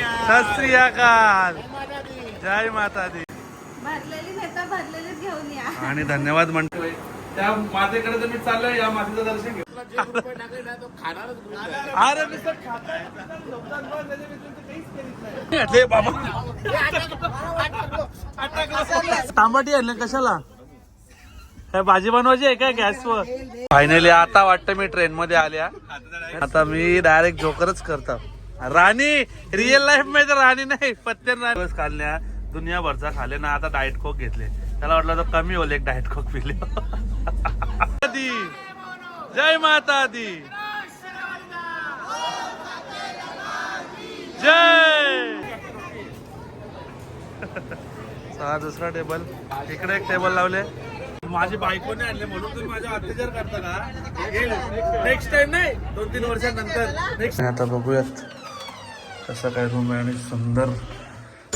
सत श्री अकाल. जय माता दी भरलेली नेता भरलेलीच घेऊन या. आणि धन्यवाद म्हणतो. त्या मातेकडे तर मी चाललोय या मातेचं दर्शन घेऊ अरे खाताय, बाबा. तांबाटी आणलं कशाला? काय भाजी बनवायची आहे काय गॅसवर? फायनली आता वाटतं मी ट्रेन मध्ये आल्या. आता मी डायरेक्ट जोकरच करतो. राणी रिअल लाईफमध्ये राणी नाही पत्त्यान राणी. दिवस दुनियाभरचा खाले ना आता डाएट कोक घेतले. त्याला वाटलं तर कमी होले एक डाएट कोक पिले. दी जय माता दी जय. हा दुसरा टेबल इकडे एक टेबल लावले. माझी बायकोने आणले म्हणून तुम्ही माझ्या अत्याचार करता का नेक्स्ट टाइम नाही दोन तीन वर्षानंतर. नेक्स्ट आता बघूयात. कसं काय रूम आहे आणि सुंदर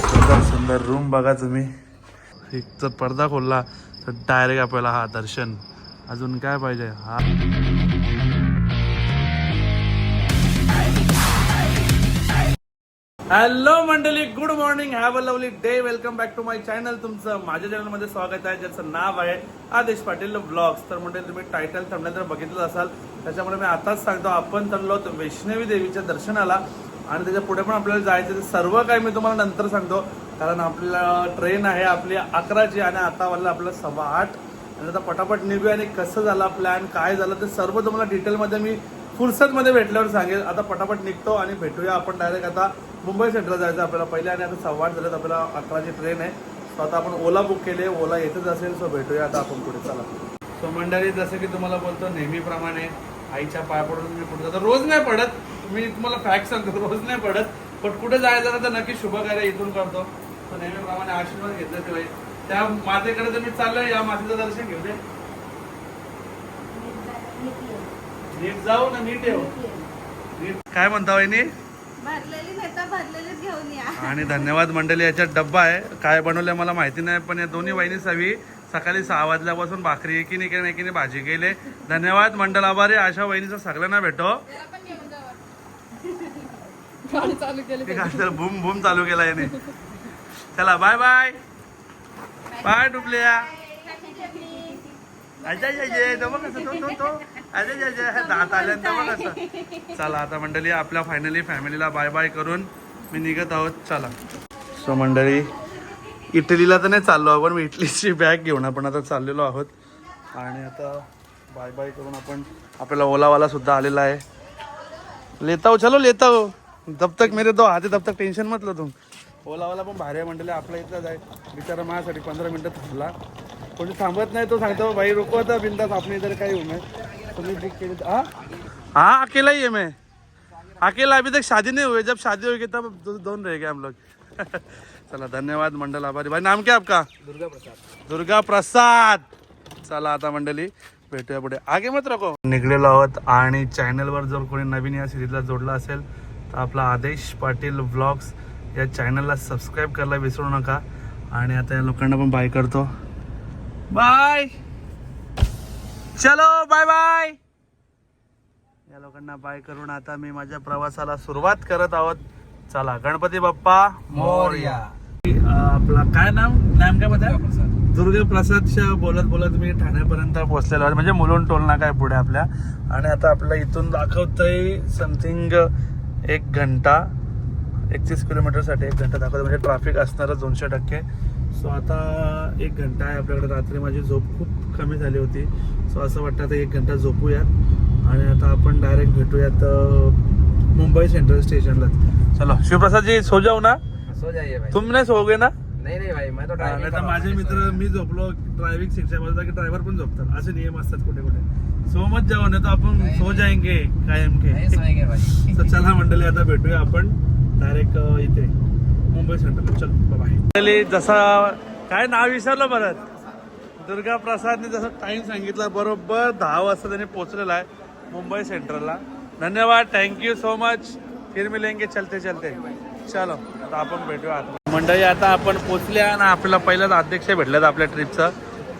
सुंदर सुंदर रूम बघा तुम्ही. एक तर पडदा खोलला तर डायरेक्ट आपल्याला हा दर्शन. अजून काय पाहिजे? हा. हॅलो मंडळी good morning have a lovely day welcome back to my channel तुमचं माझ्या चॅनलमध्ये स्वागत आहे. ज्याचं नाव आहे आदेश पाटील ब्लॉग्स तर मंडळी तुम्ही टायटल थंबनेल जर बघितलं असाल त्याच्यामुळे मी आताच सांगतो. आपण चाललो आहोत वैष्णवी देवीच्या दर्शनाला. आणि त्याच्या पुढे पण आपल्याला जायचं सर्व काही मी तुम्हाला नंतर सांगतो. कारण आपल्याला ट्रेन आहे आपली अकराची आणि आता वाजलं आपल्याला सव्वा आठ. आणि आता पटापट निघूया आणि कसं झाला प्लॅन काय झालं ते सर्व तुम्हाला डिटेलमध्ये मी फुरसतमध्ये भेटल्यावर सांगेल. आता पटापट निघतो आणि भेटूया आपण डायरेक्ट आता मुंबई सेंट्रल जायचं आपल्याला. पहिले आणि आता सव्वा आठ झालं तर आपल्याला अकराची ट्रेन आहे. सो आता आपण ओला बुक केले. ओला येतच असेल सो भेटूया आता आपण पुढे. चला. सो मंडळी जसं की तुम्हाला बोलतो नेहमीप्रमाणे आईच्या पाय पडून मी कुठे जातो. रोज नाही पडत. मी तुम्हाला फॅक्ट सांगतो रोज नाही पडत. पण कुठे जायचं ना तर नक्की शुभ कार्य इथून करतो. तर नेहमीप्रमाणे आशीर्वाद घेतले ते त्या मातेकडे तर मी चाललोय या मातेचं दर्शन घेऊ दे. नीट जाऊ ना नीट येऊ. नीट. काय म्हणता वहिनी? आणि धन्यवाद मंडळी याच्यात डब्बा आहे. काय बनवलंय मला माहिती नाही पण या दोन्ही वहिनी सवी सकाळी सहा वाजल्यापासून भाकरी एकीने केली एकीने भाजी केले. धन्यवाद मंडळ आभारी. अशा वहिनीचा सगळ्यांना भेटो. बूम बूम चालू केला याने. चला बाय बाय बाय डुबल्या. अजय अजय तो बघ कसं, तो तो तो. अजय अजय दात आल्यानंतर बघ कसं. चला आता मंडळी आपल्या फायनली फॅमिलीला बाय बाय करून मी निघत आहोत. चला. सो मंडळी इटलीला तर नाही चाललो आपण मी इटलीची बॅग घेऊन आपण आता चाललेलो आहोत. आणि आता बाय बाय करून आपण आपल्याला ओलावाला सुद्धा आलेला आहे. लेता हो चलो लेता हो जब तक मेरे दो हाते तब तक टेन्शन मतलं तुम. ओलावाला पण भारी आहे मंडळी आपल्या इथलाच आहे बिचारा माझ्यासाठी पंधरा मिनटं थांबला. कोणी थांबत नाही तो सांगतो भाई रुको आता बिंदास आपने इधर काही होऊ नये. तुम्ही बुक केली हा हाँ अकेला ही है मैं. अकेला अभी तक शादी नहीं हुई जब शादी होगी तब दोन रह गए हम लोग. चला धन्यवाद मंडल आभारी. भाई नाम क्या आपका? दुर्गा प्रसाद. दुर्गा प्रसाद चला आता मंडळी भेटूया पुढे. आगे मत रखो. निघलेलो आहोत आणि चॅनलवर जर कोणी नवीन या सिरीजला जोडला असेल तर आपला आदेश पाटील व्लॉग्स या चॅनलला सबस्क्राईब करायला विसरू नका. आणि आता या लोकांना पण बाय करतो. बाय चलो बाय बाय या लोकांना बाय करून आता मी माझ्या प्रवासाला सुरुवात करत आहोत. चला गणपती बाप्पा मोर्या. आपला काय नाम नाम काय बता दुर्गा प्रसादच्या बोलत बोलत मी ठाण्यापर्यंत पोहोचलेलो आहे. म्हणजे मुलुंड टोल नाका आहे पुढे आपल्या. आणि आता आपल्याला इथून दाखवतंय समथिंग एक घंटा एकतीस किलोमीटरसाठी एक घंटा दाखवतो म्हणजे ट्रॅफिक असणारच दोनशे टक्के. सो आता एक घंटा आहे आपल्याकडे. रात्री माझी झोप खूप कमी झाली होती. सो असं वाटतं आता एक घंटा झोपूयात. आणि आता आपण डायरेक्ट भेटूयात मुंबई सेंट्रल स्टेशनला चलो शिवप्रसाद जी सो जाऊ ना. सो जाइए भाई। तुम नाही सोगे ना? नहीं नहीं भाई मैं तो नाही तर माझे मित्र मी झोपलो ड्रायव्हिंग सीटच्या बाजूला की ड्रायव्हर पण झोपतात. असे नियम असतात कुठे कुठे सो मत जाऊ नाही तर आपण. सो जाएंगे कायम के. नहीं सोएंगे भाई. तर चला मंडळी आता भेटूया आपण डायरेक्ट इथे मुंबई सेंट्रल चल बाय जसा काय नाव विसरलं परत? दुर्गा प्रसादने जसं टाइम सांगितला बरोबर दहा वाजता त्यांनी पोहोचलेला आहे मुंबई सेंट्रलला धन्यवाद थँक्यू सो मच फिर मिलेंगे चलते चलते चलो. आता आपण भेटूया मंडळी आता आपण पोचल्या आणि आपल्याला पहिल्याच अध्यक्ष भेटल्यात आपल्या ट्रिपचं.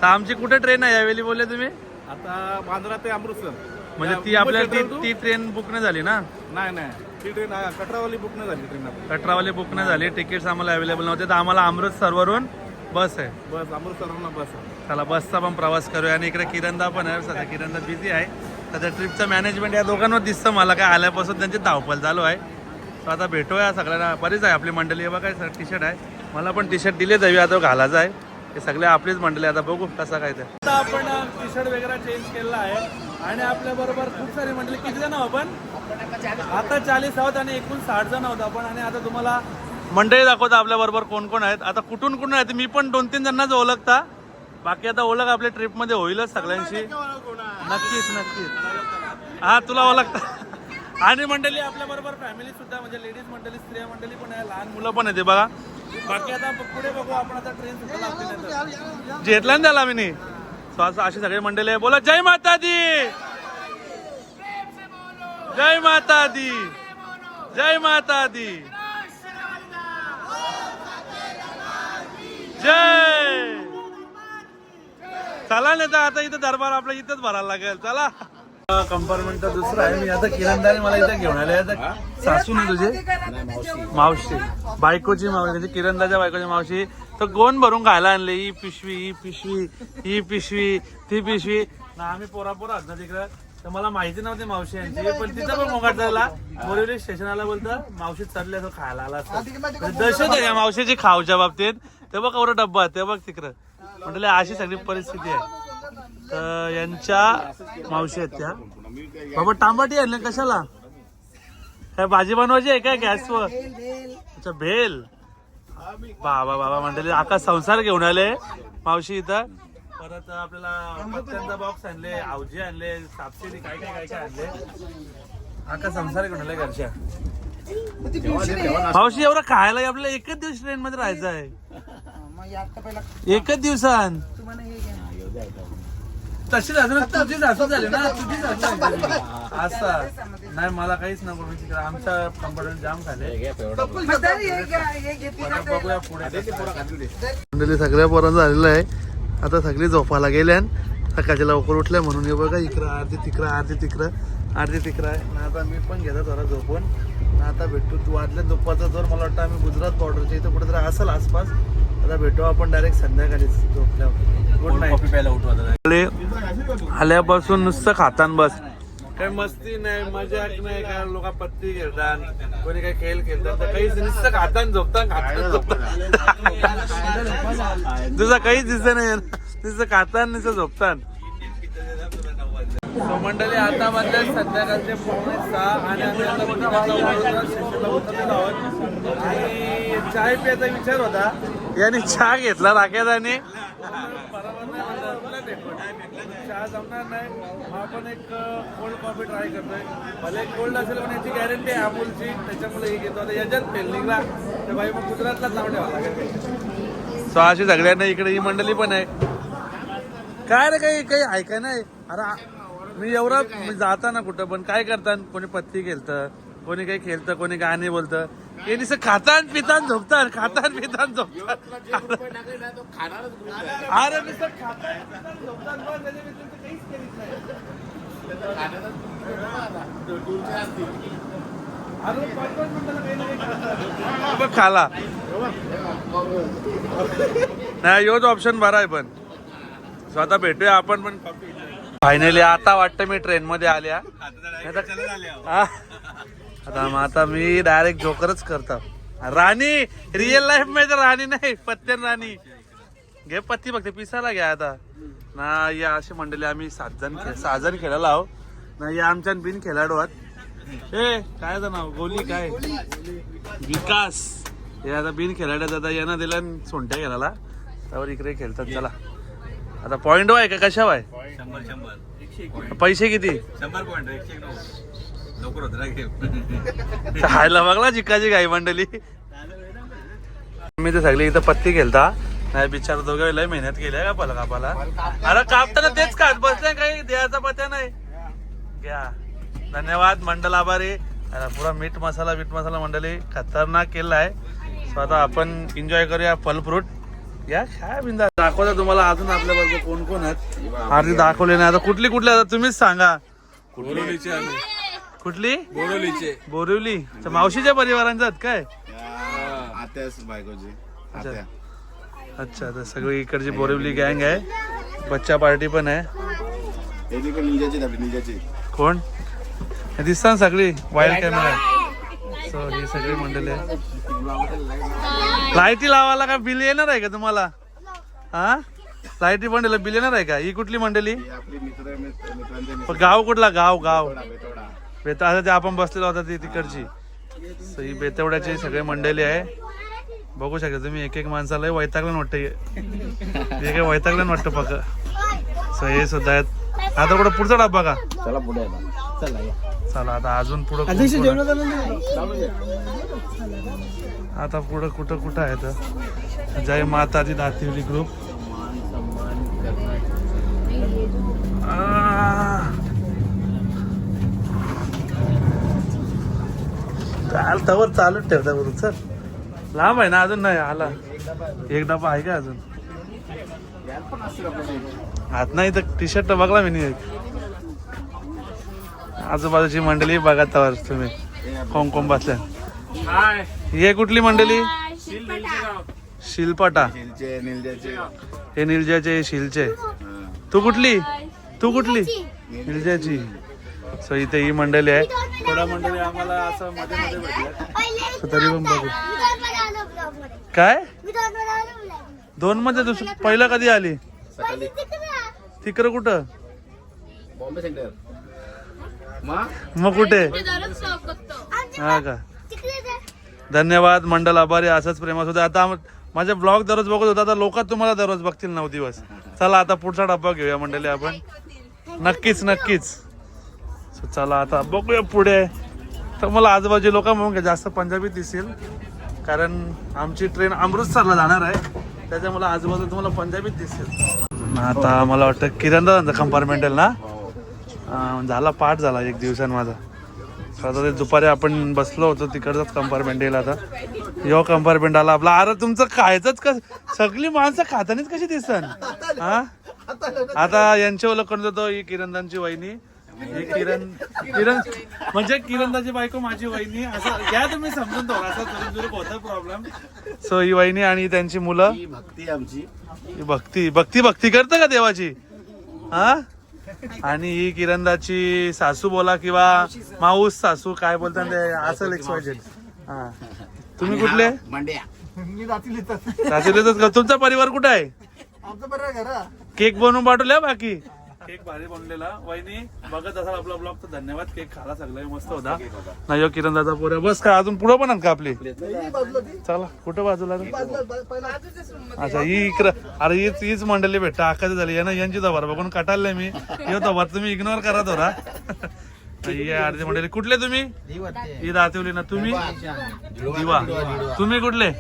तर आमची कुठे ट्रेन आहे यावेळी बोलले तुम्ही? आता बांद्रा ते अमृतसर. म्हणजे ती मुंबई आपल्याला ती ती ट्रेन बुक नाही झाली ना? नाही नाही. ती ट्रेन कटरावाली बुक नाही झाली ट्रेन आपली. कटरावाली बुक नाही झाली. तिकीट्स आम्हाला अवेलेबल नव्हते. तर आम्हाला अमृतसरवरून बस आहे. बस अमृतसरला बस आहे. चला बसचा पण प्रवास करूया. आणि इकडे किरणदा पण आहे. सध्या किरणदा बिझी आहे. सध्या ट्रिपचं मॅनेजमेंट या दोघांवर दिसतं. मला काय आल्यापासून त्यांची धावपळ चालू आहे. तर आता भेटूया सगळ्यांना. बरीच आहे आपली मंडळी. हे बघा सर टी शर्ट आहे. मला पण टी शर्ट दिले जावी. आता घालायचं आहे. हे सगळे आपलीच मंडळी आता बघू कसं काय ते. आता आपण टी शर्ट वगैरे चेंज केलेला आहे. आणि आपल्या बरोबर खूप सारी मंडळी. किती जण आहोत आपण? आता चाळीस आहोत आणि एकूण साठ जण आहोत आपण. आणि आता तुम्हाला मंडळी दाखवता आपल्या बरोबर कोण कोण आहेत. आता कुठून कुठून आहेत मी पण दोन तीन जणांनाच ओळखता. बाकी आता ओळख आपल्या ट्रिपमध्ये होईलच सगळ्यांशी. नक्कीच नक्कीच. हा तुला ओळखता. आणि मंडळी आपल्या बरोबर फॅमिली सुद्धा म्हणजे लेडीज मंडळी स्त्रिया मंडळी पण आहे लहान मुलं पण आहे ते बघा. बाकी आता पुढे बघू आपण आता ट्रेन सुद्धा घेतला ना त्याला मी असं अशी सगळी मंडळी आहे. बोला जय माता दी जय माता दी जय माता दी जय! चला नाही तर आता इथं दरबार आपला इथंच भरायला लागेल. चला. कंपार्टमेंट तर दुसरं आहे. मी आता किरणदारी मला इथं घेऊन आले. आता सासू ना तुझे? मावशी. बायकोची मावशी. म्हणजे किरणदाच्या बायकोची मावशी. तर गोन भरून खायला आणले. ही पिशवी ही पिशवी ही पिशवी ती पिशवी. ना आम्ही पोरा पोरा आहोत ना तिकडं. तर मला माहिती नव्हती मावशी यांची. पण तिथं पण मोगाट झाला. बोरिवली स्टेशनला बोलतं मावशी चालली असं खायला आला असं. दहशत आहे या मावशीची खाऊच्या बाबतीत. ते बघ एवढा डब्बा ते बघ तिकडं. म्हटलं अशी सगळी परिस्थिती आहे. तर यांच्या मावशी आहेत त्या. बाबा तांबाटी आणले कशाला? काय भाजी बनवायची आहे काय गॅसवर? अच्छा भेल. बाबा बाबा मंडळी आका संसार घेऊन आले मावशी इथं. परत आपल्याला पत्त्यांचा बॉक्स आणले आवजी आणले सापशिडी काय काय काय काय आणले. आका संसार घेऊन आले घरच्या. मावशी एवढं खायला आपल्याला एकच दिवस ट्रेन मध्ये राहायचं आहे. एकच दिवसान. तशी अजून तुझी सासू झाली ना तुझी सासू झाली. असं. नाही मला काहीच नको मी तिकडे आमच्या कंपनीत जाम खाले. बघूया पुढे मंडळी सगळ्या पोरांचं झालेलं आहे. आता सगळी झोपायला गेल्या सकाळच्या लवकर उठल्या म्हणून हे बघा इकडं अर्धी तिकडं अर्धी तिकडं अर्धी तिकडं आहे. ना आता मी पण घेतो जरा झोपून. ना आता भेटू. तू वाजल्या दुपारचा जोर मला वाटतं आम्ही गुजरात बॉर्डरच्या इथं कुठेतरी असेल आसपास आता भेटू आपण डायरेक्ट संध्याकाळी झोपल्यावर. गुड नाईट आल्यापासून नुसतं खातान बस. काही मस्ती नाही मजाक नाही काय लोक पत्ती खेळतात कोणी काही खेळ खेळतात तर काही नुसतं खातान झोपतात खातान झोपतात तुझं काहीच दिसत नाही. नुसतं खातान नुसतं झोपतात So, मंडळी आता मधल्या संध्याकाळचे पावणे सहा आणि आम्ही आता बघा स्टेशनला उतरलेलो आहोत. आणि चाय प्यायचा विचार होता. याने चहा घेतला राखेदाने चहा जमणार नाही. मग आपण एक कोल्ड कॉफी ट्राय करतोय. भले कोल्ड असेल पण याची गॅरंटी आहे अमूलची. त्याच्यामुळे हे घेतो. आता याच्यात फेल निघला. तर बाई मग गुजरातलाच नाव ठेवा लागेल. सो अशी सगळ्यांना इकडे ही मंडळी पण आहे. काय रे काही काही ऐकाय नाही. अरे मी एवढं मी जाताना कुठं पण काय करतात कोणी पत्ती खेळतं कोणी काही खेळतं कोणी गाणी बोलतं. हे नुसतं खातान पितान झोपतात खातान पितान झोपतात अरे नुसतं खातान पितान झोपतात बस, त्याच्या व्यतिरिक्त काहीच करीत नाही. अरे पाच पाच मिनिटाला काही ना काही खातात. बघ खाला. नाही योच ऑप्शन बरा आहे पण. स्वतः भेटूया आपण पण फायनली आता वाटतं मी ट्रेन मध्ये आल्या. आता मग आता मी डायरेक्ट जोकरच करतो. राणी रिअल लाईफमध्ये राणी नाही पत्त्यान राणी. घे पत्ती बघते पिसाला घ्या आता. ना या अशी मंडळी आम्ही सात जण खे- सहा जण खेळायला आहो ना या आमच्या बिन खेळाडू आहात. ए काय नाव? गोली काय? विकास. हे आता बिन खेळाड्यात आता यानं दिला सोंट्या खेळायला त्यावर इकडे खेळतात चला. आता पॉइंट आहे का कशा आहे शंभर शंभर. पैसे किती? शंभर पॉईंट एकशे एक नऊ. लवकर होत ना. खायला बघला जिकाची गाई मंडळी मी तर सगळी इथं पत्ती खेळता. नाही बिचार दोघं लय मेहनत केली आहे का पला? कापाला अरे कापताना तेच खात बसले काही द्यायचा पत्या नाही. घ्या. धन्यवाद मंडल आभारी. अरे पुरा मीठ मसाला मीठ मसाला मंडळी खतरनाक केला आहे सो आता आपण एन्जॉय करूया फल फ्रूट या काय बिंदा दाखवता तुम्हाला अजून आपल्या बरोबर कोण कोण आहेत? आधी दाखवले नाही. आता कुठली कुठली आता तुम्हीच सांगा. कुठलीचे आम्ही. कुठली? बोरवलीचे बोरिवली. अच्छा, मावशीच्या परिवारांच्यात काय? आत्यास बायकोची. आत्या. अच्छा तर सगळी इकडची बोरिवली गँग आहे. बच्चा पार्टी पण आहे. हे निंजाची निंजाची. कोण? हे दिसतात ना सगळी. वाईल्ड कॅमेरा असं हे सगळे मंडळी आहे लावायला काय बिल येणार आहे का तुम्हाला? हा? लायटी मंडळी बिल येणार आहे का? ही कुठली मंडळी? पण गाव कुठला? गाव गाव. बेता ते आपण बसलेलो होता ती तिकडची. ही बेतवड्याची सगळी मंडळी आहे. बघू शकता तुम्ही एक एक माणसाला वैतागलं वाटतं हे. हे काय वैतागलं वाटतं पक सो हे सुद्धा आहेत. आता कुठं पुढचा डब्बा का? चला पुढे आता. चला या. चला आता अजून पुढं? आता पुढं कुठं कुठं आहे तर? जय माताजी दातिवली ग्रुप चाल तवर चालूच ठेवता बरोबर चल लांब आहे ना अजून नाही आला. एक डबा आहे का अजून? हात नाही तर टी शर्ट बघला मी नाही. आजूबाजूची मंडळी बघा तवर तुम्ही. कोण कोण बसल्या? हे कुठली मंडळी? शिलपटा. हिलचे निलजाचे हे निलजाचे शिलचे. तू कुठली? तू कुठली? निलजाची सो इथे ही मंडळी आहे. थोड्या मंडळी आम्हाला असं मध्ये मध्ये भेटल्या तरी पण बघू. काय? दोन मध्ये दुसरं पहिलं कधी आली? तिकडं कुठं? बॉम्बे सेंटर. मा? मग कुठे? हा का? धन्यवाद मंडल आभारी असंच प्रेमासुद्धा आता आम- माझे ब्लॉग दररोज बघत होता. आता लोक तुम्हाला दररोज बघतील नऊ दिवस. चला आता पुढचा डब्बा घेऊया मंडळी आपण. नक्कीच नक्कीच. चला आता बघूया पुढे. तर मला आजूबाजू लोक म्हणून जास्त पंजाबी दिसेल कारण आमची ट्रेन अमृतसरला जाणार आहे. त्याच्यामुळे आजूबाजू तुम्हाला पंजाबीच दिसेल. आता मला वाटतं किरण कंपार्टमेंटल ना? झाला पाठ झाला एक दिवसान माझा. आता ते दुपारी आपण बसलो होतो तिकडचाच कंपार्टमेंट येईल आता. यो कंपार्टमेंट आला आपला. अरे तुमचं खायचंच कस? सगळी माणसं खातानीच कशी दिसन? हा? आता यांच्या ओळख होतो ही किरणदांची वहिनी. ही किरण किरण म्हणजे किरणदाची बायको माझी वहिनी असं घ्या तुम्ही समजून थोडा असा जरूर होता प्रॉब्लेम सो ही वहिनी आणि त्यांची मुलं. ही भक्ती आमची. ही भक्ती भक्ती भक्ती करतं का देवाची? हा? आणि ही किरणदाची सासू बोला किंवा माऊस सासू काय बोलतात ते? Y Z. हा. तुम्ही कुठले? मांड्या. सासूलेच तुमचा परिवार कुठे आहे? केक बनवून पाठवल्या बाकी? केक भारी बनलेला. वहिनी बघत असाल आपला ब्लॉग तर धन्यवाद. केक खाला सगळं. मस्त होता. नाही हो किरण दादा पोऱ्या बस का अजून पुढं पण का आपली? चला कुठं बाजूला? अच्छा ही इकडं. अरे हीच हीच मंडळी भेटत. आकाशी झाली. ना यांची दबार बघून कटालले मी. यो दबार तुम्ही इग्नोर करा थोडा ही अर्धी मंडळी. कुठले तुम्ही? ही दातिवली ना तुम्ही? दिवा. तुम्ही कुठले?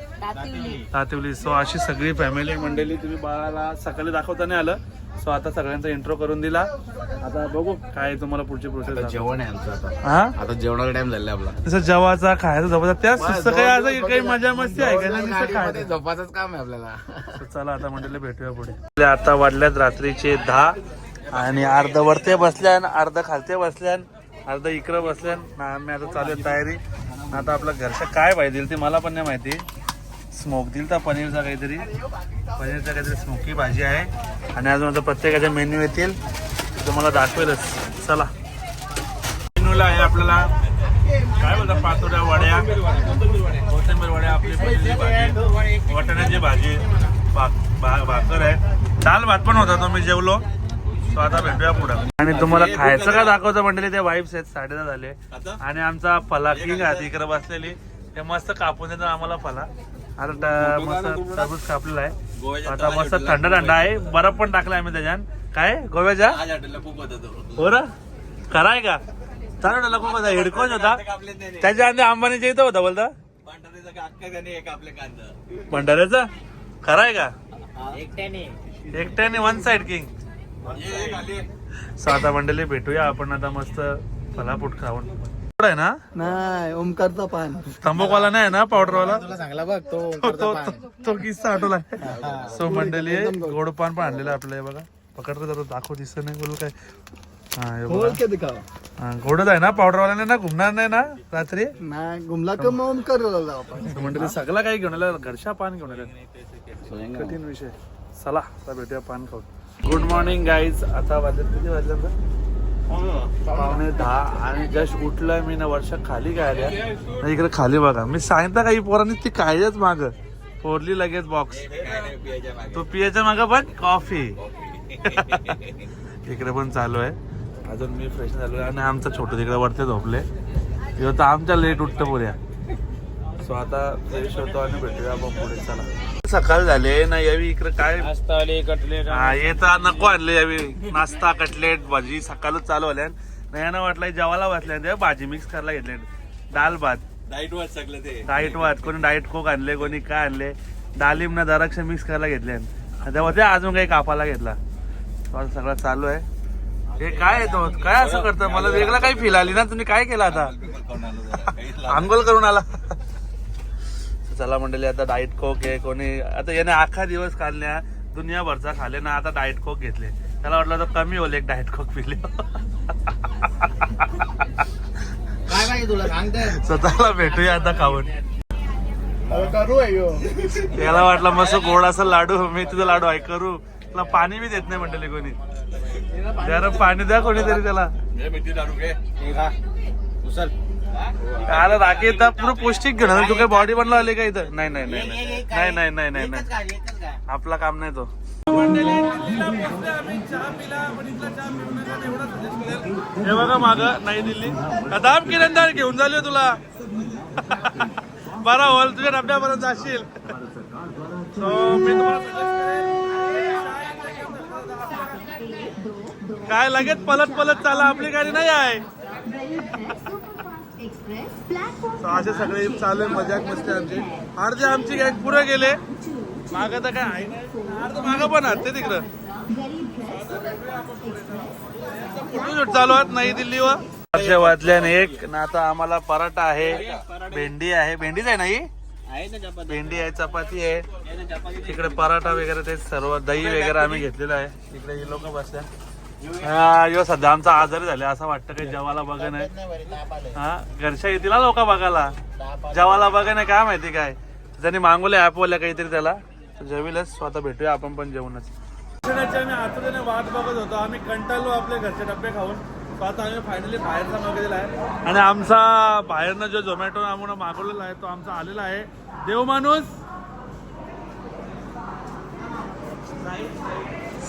दातिवली. सो अशी सगळी फॅमिली मंडळी. तुम्ही बाळाला सकाळी दाखवता नाही आलं. सो आता सगळ्यांचा इंट्रो करून दिला. आता बघू काय तुम्हाला पुढची प्रोसेस जेवण आहे आमचं आता. हा? आता जेवणाचा टाइम झाला आपला. जसं जेवाचा खायचा झोपाचा सुस्त काही असं काही मजा मस्ती आहे का? नाही नुसतं खायचं. झोपाचंच काम आहे आपल्याला. चला आता मंडळी भेटूया पुढे. आता वाढल्यात रात्रीचे दहा आणि अर्ध वरते बसल्यान अर्ध खालते बसल्यान अर्ध इकडं बसल्यान ना आम्ही आता चालू आहे तयारी. आता आपल्या घरच्या काय पाहिजे ते मला पण नाही माहिती. स्मोक दिल तर पनीरचा काहीतरी. पनीरचा काहीतरी स्मोकी भाजी आहे. आणि अजून आता प्रत्येकाच्या मेन्यू येतील. ते तुम्हाला दाखवेलच. चला. मेन्यूला आहे आपल्याला काय बोलतात पातोड्या वड्या. कोथिंबीर वड्या आपली पनीरची भाजी. वाटाण्याची भाजी. भाक- भा- भाकर आहे. दाल भात पण होता तो मी जेवलो. तो आता भेटूया पुढे. आणि तुम्हाला खायचं का दाखवतं म्हणजे ते वाईफ्स आहेत साडे दहा झाले आणि आमचा फला किंग आहे इकडे बसलेली. ते मस्त कापून देतात आम्हाला फला. आता मस्त टरबूज कापलेला आहे. आता मस्त थंड थंड आहे. बरफ पण टाकला आम्ही त्याच्यात. काय? गोव्याच्या? आज हॉटेलला खूप होता तो हो ना? खरा आहे का? चालू खूप होता. हेडकोन होता त्याच्या आधी अंबानीच्या इथं होता बोलता? पांढऱ्याचा का अक्का त्याने एक आपले कांदा. भंडाऱ्याचा? खरा आहे का एकट्याने. वन साइड किंग सो आता मंडळी भेटूया आपण आता मस्त फलापूट खाऊन. गोड आहे ना? नाही ओमकारचा पान. तंबाखूवाला नाही ना पावडरवाला? तुला सांगला बघ तो तो तो किस्सा आठवला सो मंडळी गोड. पान पण आणलेलं आहे आपलं बघा. पकड रे जरा दाखव दिसत नाही बोलू काय. हा हे हा, गोडच आहे ना पावडरवाल्याने ना घुमणार नाही ना रात्री? मग आपण. म्हणजे सगळं काही घेऊन आलं घरच्या पान घेऊन आलं कठीण विषय. चला आता भेटूया पान खाऊन. गुड मॉर्निंग गाईज आता वाजत किती वाजलं पावणे दहा आणि जस्ट उठलोय मी ना वर्ष खाली काय नाही, इकडे खाली बघा. मी सांगता काही पोरांनी ती कायच माग? फोडली लगेच बॉक्स तो पियाच्या माग पण कॉफी इकडे पण चालू आहे. अजून मी फ्रेश झालो आणि आमचं छोटं तिकडे वरती झोपले. तर आमच्या लेट उठतं पुऱ्या. सो आता फ्रेश होतो आणि भेटूया आपण पुढे. चला. सकाळ झाले ना यावी इकडे काय? नाश्ता आले कटलेट हा येता नको आणले यावी. नाश्ता कटलेट भाजी सकाळच चालू आल्या नाही ना वाटलं जेवायला बसल्या तेव्हा भाजी मिक्स करायला घेतले दाल भात. डाईट वाच सगळं ते. डाईट भात कोणी डाईट कोक आणले कोणी काय आणले. डालिम ना द्राक्ष मिक्स करायला घेतले तेव्हा ते अजून काही कापायला घेतला. तो सगळं चालू आहे. हे काय आहे तो? काय असं करतं? मला वेगळं काही फील आली ना. तुम्ही काय केलं आता? आंघोळ करून आला. चला मंडळी आता डाईट कोक आहे कोणी आता याने अख्खा दिवस काढल्या दुनियाभरचा खाले ना आता डाईट कोक घेतले. त्याला वाटलं तर कमी होईल एक डाईट कोक पिले. काय तुला सांगते. स्वतःला भेटूया आता खाऊन. करू आहे यो. याला वाटलं मस्त गोड असं लाडू मी तुझं लाडू आहे करू. त्याला पाणी बी देत नाही मंडळी कोणी. जरा पाणी द्या कोणीतरी त्याला. उचल. त्याला राखी तर पुरं पौष्टिक घेणार तू काय बॉडी बनला आली का इथं? नाही नाही नाही नाही नाही नाही नाही नाही. आपला काम नाही तो. हे बघा माग नाही दिल्ली. कदाम किरणदार घेऊन झाली तुला. बरा होल तुझ्या डब्यापर्यंत जाशील. मी तुम्हाला काय लगेच पलट पलट चाला आपली गाडी नाही आहे. असे सगळे चालू आहे मजाक मस्ती आमची. अर्धे आमची गॅग पुढे गेले. माग तर काय आहे? नाही अर्ध माग पण आहात ते तिकडं. फोटोशूट चालू आहेत? नई दिल्लीवर? पाचशे वाजल्याने एक. ना आता आम्हाला पराठा आहे. भेंडी आहे. भेंडीच आहे नाही भेंडी आहे चपाती आहे. तिकडे पराठा वगैरे ते सर्व दही वगैरे आम्ही घेतलेलं आहे. इकडे हे लोक बसल्या. हा, यो सध्या आमचा आजारी झाले असं वाटतं काही जेवायला बघा नाही. हा घरच्या येतील ना लोक बघायला. जेवायला बघा नाही काय माहिती काय. ज्यांनी मागवले ऍप वाल्या काहीतरी त्याला. जेवीलच स्वतः भेटूया आपण पण जेवणच आम्ही आतुरीने वाट बघत होतो. आम्ही कंटाळलो आपले घरचे डबे खाऊन. तो आता आम्ही फायनली बाहेरचा मागवलेला आहे. आणि आमचा बाहेरनं जो झोमॅटो आम्हाला मागवलेला आहे तो आमचा आलेला आहे. देव माणूस!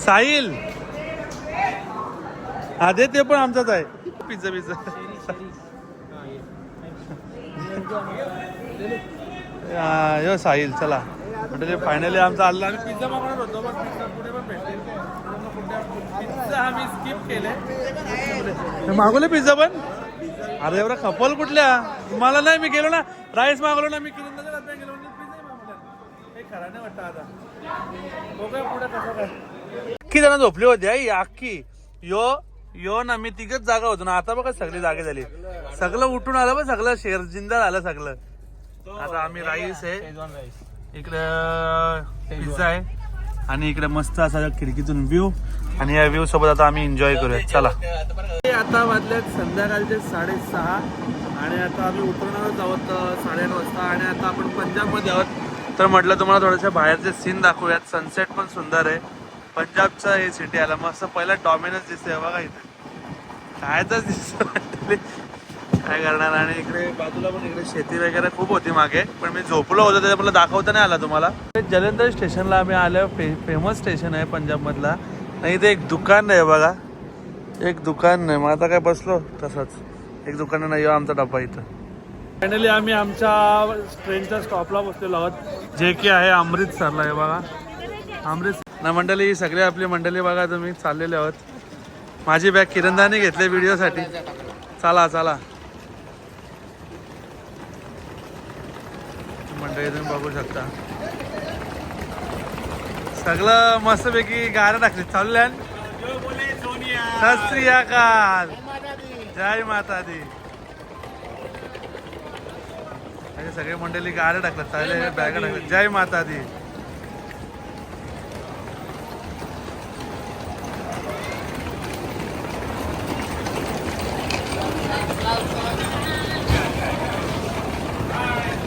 साहिल! दे ते पण आमचाच आहे. Pizza pizza. हा, यो साहिल चला. म्हणजे फायनली आमचा आलेला आम्ही पिझ्झा मागवणार होतो पण पिझ्झा पुढे पण पिझ्झा आम्ही स्किप केले. मागवले पिझ्झा पण? अरे एवढा खपल कुठल्या? मला नाही मी गेलो ना. राईस मागवलो ना मी किरण गेलो. पिझ्झा मागवला हे खरा नाही वाटतं आता. बघूया पुढे कसं काय. अख्खी जण झोपली होती आई अख्खी. यो यो ना मी तिघच जागा होतो ना आता बघा सगळी जागे झाली. सगळं उठून आलं पण सगळं शेर जिंदा झालं सगळं. आता आम्ही राईस आहे. इकडे पिझ्झा आहे. आणि इकडे मस्त असा खिडकीतून व्ह्यू आणि या व्ह्यू सोबत आता आम्ही एन्जॉय करूया. चला. आता वाजल्यात संध्याकाळचे साडेसहा. आणि आता आम्ही उतरणारच आहोत साडेआठ वाजता. आणि आता आपण पंजाबमध्ये आहोत. तर म्हटलं तुम्हाला थोडेसे बाहेरचे सीन दाखवूयात. सनसेट पण सुंदर आहे. पंजाबचा हे सिटी आला. मस्त पहिला डॉमिनस दिसतोय बघा इथे. कायच दिसत काय करणार? आणि इकडे बाजूला पण इकडे शेती वगैरे खूप होती मागे. पण मी झोपलो होतो त्याच्या मला दाखवता नाही आला तुम्हाला. जलंधर स्टेशनला आम्ही आलो. फे फेमस स्टेशन आहे पंजाबमधला. नाही इथे एक दुकान आहे बघा. एक दुकान नाही. मग आता काय बसलो? तसंच. एक दुकान नाही आमचा डब्बा इथं. फायनली आम्ही आमच्या ट्रेनच्या स्टॉपला बसलेलो आहोत. जे की आहे अमृतसरला आहे बघा. अमृत ना मंडळी सगळे आपली मंडळी बघा तुम्ही चाललेले आहोत. माझी बॅग किरणदाने घेतली व्हिडिओसाठी. चला चला. मंडळी तुम्ही बघू शकता. सगळं मस्तपैकी गाड्या टाकली. चालल्यान सत जय माता दी सगळे मंडळी गाड्या टाकतात चालले बॅगा टाकतात जय माता दी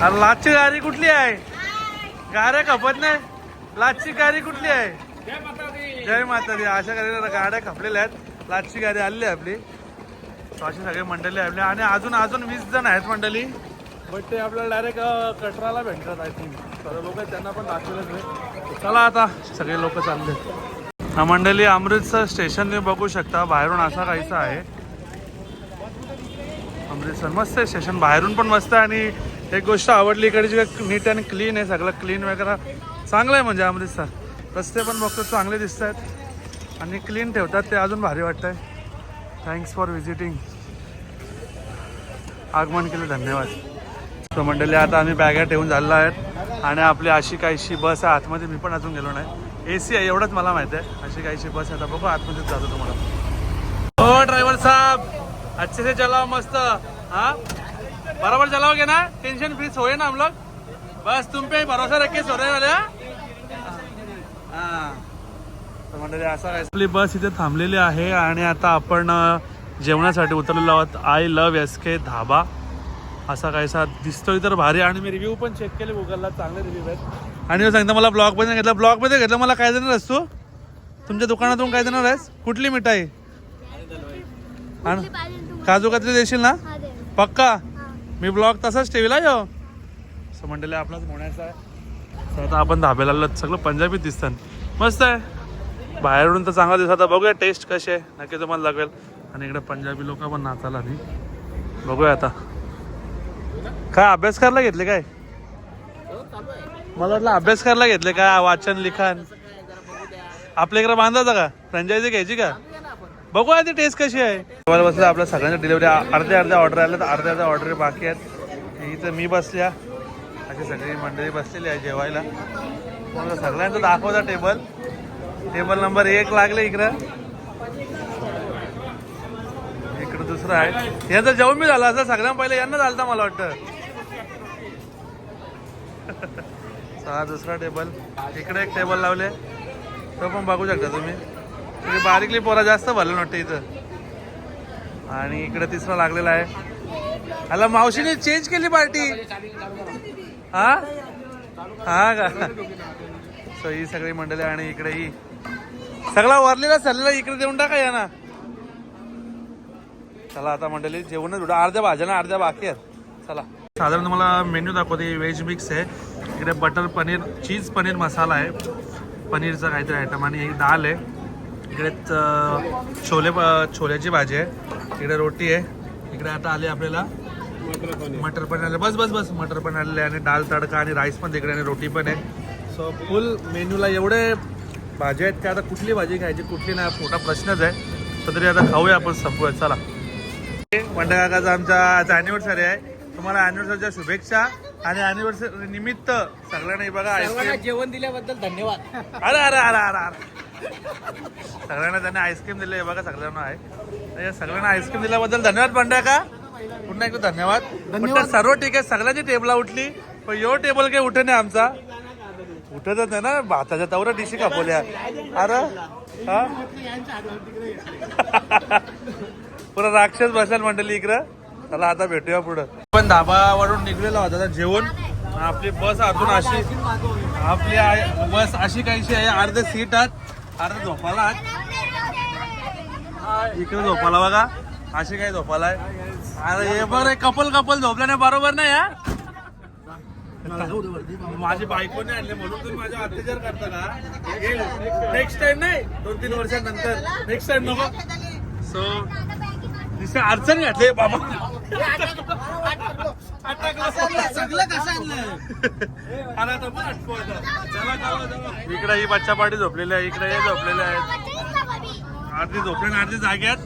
अरे लाचची गाडी कुठली आहे? गाड्या खपत नाही. लाचची गाडी कुठली आहे? जय माता दी अशा गाडी गाड्या खपलेल्या आहेत. लाचची गाडी आलेली आहे आपली. अशी सगळी मंडळी आपली. आणि अजून अजून वीस जण आहेत मंडळी. बट ते आपल्याला डायरेक्ट कटराला भेटतात आय थिंक सर्व लोक त्यांना पण दाखवलंच नाही चला आता सगळे लोक चालले. हा मंडळी अमृतसर स्टेशन तुम्ही बघू शकता. बाहेरून असा काहीसा आहे. अमृतसर मस्त आहे स्टेशन बाहेरून पण मस्त आहे आणि एक गोष्ट आवडली इकडची नीट आणि क्लीन आहे सगळं क्लीन वगैरे. चांगलं आहे म्हणजे अमृतसर. रस्ते पण बघतो चांगले दिसत आहेत आणि क्लीन ठेवतात ते अजून भारी वाटतंय. थँक्स फॉर व्हिजिटिंग आगमन केलं धन्यवाद. तो मंडळी आता आम्ही बॅगा ठेवून झालेलो आहेत. आणि आपली अशी काहीशी बस आहे आतमध्ये मी पण अजून गेलो नाही. ए सी आहे एवढंच मला माहिती आहे. अशी काहीशी बस आहे आता बघू आतमध्येच जातो तुम्हाला. हो ड्रायव्हर साहेब. अच्छे से चलाओ मस्त. हां? बराबर चलाओगे ना. टेंशन फ्री सोए ना हम लोग? बस तुम पे ही भरोसा रख के सो रहे वाले हाँ? हाँ. मंडळी असा आपली बस इथे थांबलेली आहे आणि आता आपण जेवणासाठी उतरलेलो आहोत. I love S K Dhaba. असा काहीसा दिसतोय तर भारी. आणि मी रिव्ह्यू पण चेक केले गुगलला चांगले रिव्ह्यू आहेत. आणि सांगता मला ब्लॉगमध्ये घेतला. ब्लॉगमध्ये घेतलं मला काय देणार आहेस तू? तुमच्या दुकानातून काय देणार आहेस? कुठली मिठाई? आणि काजू कतली देशील ना? पक्का? मी ब्लॉग तसाच ठेवला यो. असं म्हणलेलं आपलाच म्हणायचं आहे. तर आता आपण धाब्याला आलो सगळं पंजाबी दिसतं. मस्त आहे. बाहेरून तर चांगला दिसत आता बघूया टेस्ट कशी आहे. नक्की तुम्हाला लागेल. आणि इकडे पंजाबी लोक पण नाचायला आली. बघूया आता. काय अभ्यास करायला घेतले काय? मला वाटलं अभ्यास करायला घेतले काय? वाचन लिखाण. आपल्या इकडे बांधायचं का? फ्रँचायझी घ्यायची का? बघूया ती टेस्ट कशी आहे. जेवायला बसलं आपल्या सगळ्यांच्या डिलिव्हरी अर्ध्या अर्ध्या ऑर्डर आल्या तर अर्ध्या अर्ध्या ऑर्डर बाकी आहेत. इथं मी बसल्या अशी सगळी मंडळी बसलेली आहे जेवायला. मला सगळ्यांचं दाखवता टेबल टेबल नंबर एक लागले इकडं. इकडं दुसरं आहे. यांचं जेवण मी झालं असं सगळ्यांना पहिले यांना झालं मला वाटतं. सहा दुसरा टेबल इकडे एक टेबल लावले. तो पण बघू शकता तुम्ही. इकडे बारीकली पोरा जास्त भरलं वाटतं इथं. आणि इकडे तिसरा लागलेला आहे. आला मावशीने चेंज केली पार्टी. हा? हा का? सो ही सगळी मंडळी आणि इकडे ही. सगळा वरलेला सल्लेला इकडे देऊन टाका या ना चला आता मंडळी जेवणच भेटू अर्ध्या भाज्या ना अर्ध्या बाकी आहेत. चला. साधारण तुम्हाला मेन्यू दाखवते व्हेज मिक्स आहे. इकडे बटर पनीर चीज पनीर मसाला आहे. पनीरचा काहीतरी आयटम आणि एक दाल आहे. इकडे छोले छोल्याची भाजी आहे. इकडे रोटी आहे. इकडे आता आले आपल्याला मटर पनीर. आले बस बस बस. मटर पनीर आलेले आणि दाल तडका आणि राईस पण तिकडे आणि रोटी पण आहे. सो फुल मेन्यूला एवढे भाज्या आहेत की आता कुठली भाजी खायची कुठली नाही मोठा प्रश्नच आहे. तर तरी आता खाऊया आपण संपूया चला. मंडळ काकाचा आमचा आज अॅनिव्हर्सरी आहे. तुम्हाला अॅनिव्हर्सरीच्या शुभेच्छा आणि अॅनिव्हर्सरी निमित्त सगळ्यांना बघा जेवण दिल्याबद्दल धन्यवाद. अरे अरे अरे अरे अरे. सगळ्यांना त्यांनी आईस्क्रीम दिले बघा सगळ्यांना आहे. सगळ्यांना आईस्क्रीम दिल्याबद्दल धन्यवाद पंड्या का? पुन्हा एकदा धन्यवाद. त्या सर्व ठीक आहे सगळ्यांची टेबला उठली पण यो टेबल काही उठे नाही आमचा. उठतच नाही ना भाताच्या तवरा डिशी कापवल्या. अरे हा? पुरा राक्षस बसल्या मंडळी इकडं. चला आता भेटूया पुढं. पण धाबावरून निघलेला होता जेवण आपली बस अजून अशी आपली बस अशी काहीशी आहे अर्धे सीट आहात अर्धे झोपाला इकडे झोपाला बघा. अशी काही झोपाला आहे? अरे हे बघ रे कपल कपल झोपल्याने बरोबर नाही हा? माझी बायको नाही आणले म्हणून तुम्ही माझ्या अत्याचार करता का? नेक्स्ट टाइम नाही दोन तीन वर्षानंतर. नेक्स्ट टाइम नको. सो दिसे अडचण घातली बाबा. इकडे ही बच्चा पार्टी झोपलेली आहे इकडे हे झोपलेले आहेत. अर्धी झोपले आणि अर्धी जाग्यात.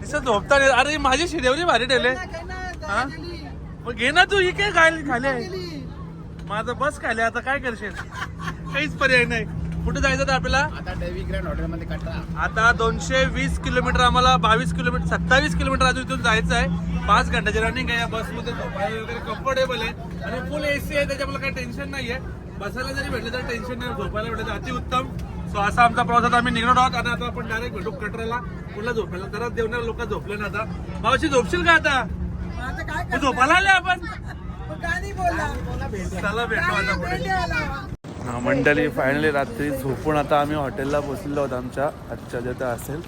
दिसत झोपता नाही. अरे माझी शिडेवरी भारी ठेवले. हा? मग घे ना तू ही काय खाली आहे? माझं बस खाली आता काय करशील? काहीच पर्याय नाही. कुठे जायचं तर आपल्याला? आता ग्रँड कटरा. दोनशे वीस किलोमीटर आम्हाला बावीस किलोमीटर सत्तावीस किलोमीटर अजून इथून जायचं आहे पाच घंट्याची रनिंग आहे या बसमध्ये झोपायला वगैरे कम्फर्टेबल आहे. आणि फुल एसी आहे त्याच्यामुळे काही टेन्शन नाही आहे बसायला जरी भेटलं तर टेन्शन नाही झोपायला भेटलं तर अतिउत्तम. सो असा आमचा प्रवास आता आम्ही निघणार आहोत. आणि आता आपण डायरेक्ट भेटू कटराला. पुन्हा झोपायला? जरा देवणार लोक झोपले ना आता. मावशी झोपशील का आता? झोपायला आले आपण. चला भेटू आता पुढे. हा, मंडळी फायनली रात्री झोपून आता आम्ही हॉटेलला पोचलेलो आहोत. आमच्या आजच्या जिथं असेल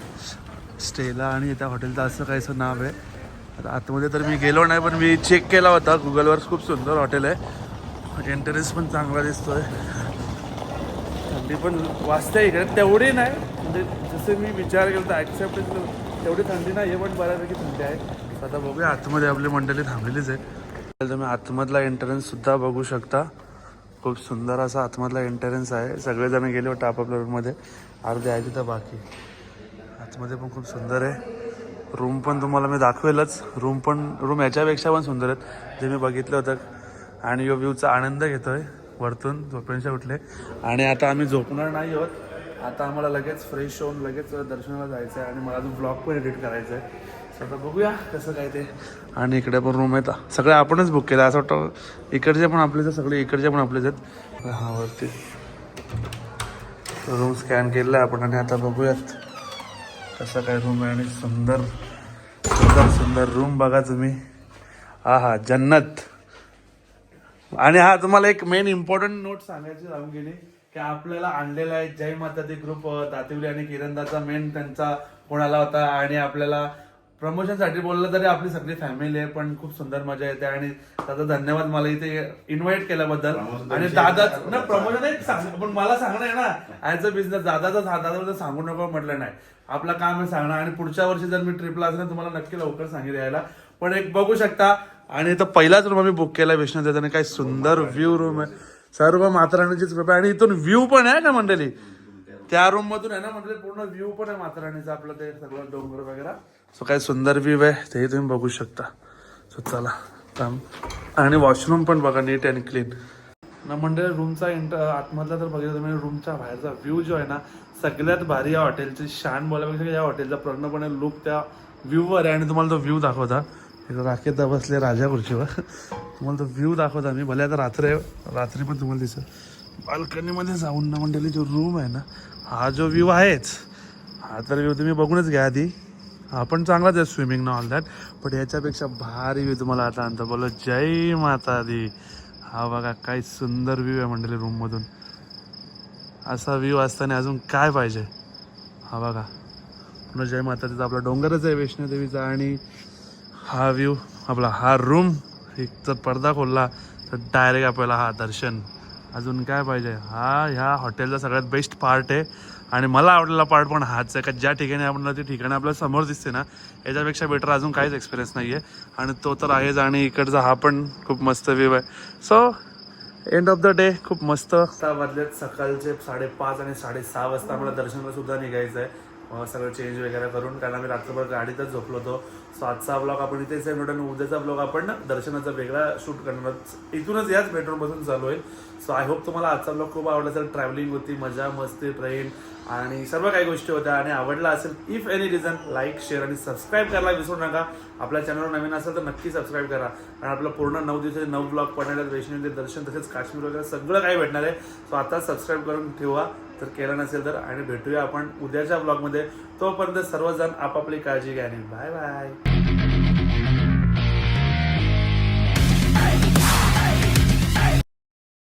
स्टेला आणि त्या हॉटेलचं असं काहीचं नाव आहे. आता आतमध्ये तर मी गेलो नाही पण मी चेक केला होता. गुगलवर खूप सुंदर हॉटेल आहे. एंट्रन्स पण चांगला दिसतोय. थंडी पण वाजते इकडे. तेवढी नाही. म्हणजे जसं मी विचार केला तर ॲक्सेप्ट तेवढी थंडी नाही आहे पण बऱ्यापैकी थंडी आहे. आता बघूया. आतमध्ये आपली मंडळी थांबलेलीच आहे. तुम्ही आतमधला एंट्रन्स सुद्धा बघू शकता. खूप सुंदर असा आतमधला एंट्रन्स आहे. सगळेजण गेले होते आपापल्या रूममध्ये अर्धे आहे तिथं बाकी. आतमध्ये पण खूप सुंदर आहे. रूम पण तुम्हाला मी दाखवेलच. रूम पण रूम याच्यापेक्षा पण सुंदर आहेत. जे मी बघितलं होतं. आणि यो व्ह्यूचा आनंद घेतोय वरतून झोपेंच्या उठले. आणि आता आम्ही झोपणार नाही आहोत. आता आम्हाला लगेच फ्रेश होऊन लगेच दर्शनाला जायचं आहे आणि मला अजून ब्लॉग पण एडिट करायचं आहे आता बघूया कसं काय ते. आणि इकडे पण रूम आहेत. सगळे आपणच बुक केलं. असं वाटतं इकडचे पण आपलेच आहेत सगळे इकडचे पण आपलेच आहेत. हा वरती. रूम स्कॅन केलेला आहे आपण आणि आता बघूयात कसं काय रूम आहे आणि सुंदर सुंदर सुंदर रूम बघा तुम्ही. हा हा जन्नत. आणि हा तुम्हाला एक मेन इम्पॉर्टंट नोट सांगायची राहून गेली की आपल्याला आणलेला आहे जय माता ते ग्रुप दातिवली आणि किरणदाचा मेन त्यांचा कोणाला आला होता आणि आपल्याला प्रमोशनसाठी बोललं तरी आपली सगळी फॅमिली आहे पण खूप सुंदर मजा येते. आणि दादा धन्यवाद मला इथे इन्व्हाइट केल्याबद्दल. आणि दादा ना प्रमोशन एक सांग पण मला सांगणं आहे ना ऍज अ बिझनेस दादाचा दादा सांगू नको म्हटलं नाही. आपलं काम आहे सांगणं. आणि पुढच्या वर्षी जर मी ट्रिपला असेल तर तुम्हाला नक्की लवकर सांगेल यायला. पण एक बघू शकता. आणि इथं पहिलाच रूम आम्ही बुक केला विष्णू आणि काय सुंदर व्ह्यू रूम आहे. सर्व माताराणीचीच कृपा आहे. आणि इथून व्ह्यू पण आहे ना मंडळी? त्या रूम मधून आहे ना म्हणजे पूर्ण व्ह्यू पण आहे माताराणीचा. आपलं ते सगळं डोंगर वगैरे. सो काय सुंदर व्ह्यू आहे तेही तुम्ही बघू शकता. सो चला थांब. आणि वॉशरूम पण बघा नीट अँड क्लीन ना म्हणजे रूमचा इंट आतमधला तर बघितलं तुम्ही रूमच्या बाहेरचा व्ह्यू जो आहे ना सगळ्यात भारी या हॉटेलची शान बोलायपेक्षा या हॉटेलचा पूर्णपणे लुक त्या व्ह्यूवर आहे. आणि तुम्हाला तो व्ह्यू दाखवता. इकडे राकेत बसले राजा खुर्चीवर. तुम्हाला तो व्ह्यू दाखवता मी. भले आता रात्र रात्री पण तुम्हाला दिसत बाल्कनीमध्ये जाऊन ना मंडळी जो रूम आहे ना हा जो व्ह्यू आहेच. हा तर व्ह्यू तुम्ही बघूनच घ्या आधी. हा पण चांगलाच आहे स्विमिंग ना ऑल दॅट पण याच्यापेक्षा भारी व्ह्यू तुम्हाला आता आणतो. बोलो जय माता दी हा बघा काय सुंदर व्ह्यू आहे मंडळी रूममधून असा व्ह्यू असताना अजून काय पाहिजे? हा बघा. पुन्हा जय माता दीचा आपला डोंगरच आहे वैष्णोदेवीचा आणि हा व्ह्यू आपला हा रूम एक जर पडदा खोलला तर डायरेक्ट आपल्याला हा दर्शन. अजून काय पाहिजे? हा ह्या हॉटेलचा सगळ्यात बेस्ट पार्ट आहे. आणि मला आवडलेला पार्ट पण हाच आहे का ज्या ठिकाणी आपण ती ठिकाणी आपल्याला समोर दिसते ना याच्यापेक्षा बेटर अजून काहीच एक्सपिरियन्स नाही आहे आणि तो तर आहेच आणि इकडचा हा पण खूप मस्त व्ह्यू आहे. So end of the day खूप मस्त. सहा सकाळचे साडेपाच आणि साडेसहा वाजता आम्हाला दर्शनाला सुद्धा निघायचं आहे सगळं चेंज वगैरे करून कारण आम्ही रात्रभर गाडीतच झोपलो होतो. सो आजचा ब्लॉग आपण इथेच आहे आणि उद्याचा ब्लॉग आपण दर्शनाचा वेगळा शूट करणार इथूनच याच बेडरूमपासून चालू आहे सो आय होप तुम्हाला आजचा ब्लॉग खूप आवडला असेल. ट्रॅव्हलिंग होती मजा मस्ती ट्रेन आणि सर्व काही गोष्टी होत्या. आणि आवडला असेल if any reason like share आणि सबस्क्राईब करायला विसरू नका. आपल्या चॅनलवर नवीन असेल तर नक्की सबस्क्राईब करा. आणि आपलं पूर्ण नऊ दिवसाचे नऊ ब्लॉग पडणार आहेत. दर्शन तसेच काश्मीर वगैरे सगळं काही भेटणार आहे. सो आता सबस्क्राईब करून ठेवा. तर केलं नसेल तर आणि भेटूया आपण उद्याच्या ब्लॉगमध्ये तोपर्यंत सर्वजण आपापली काळजी घ्या आणि बाय बाय Thank you.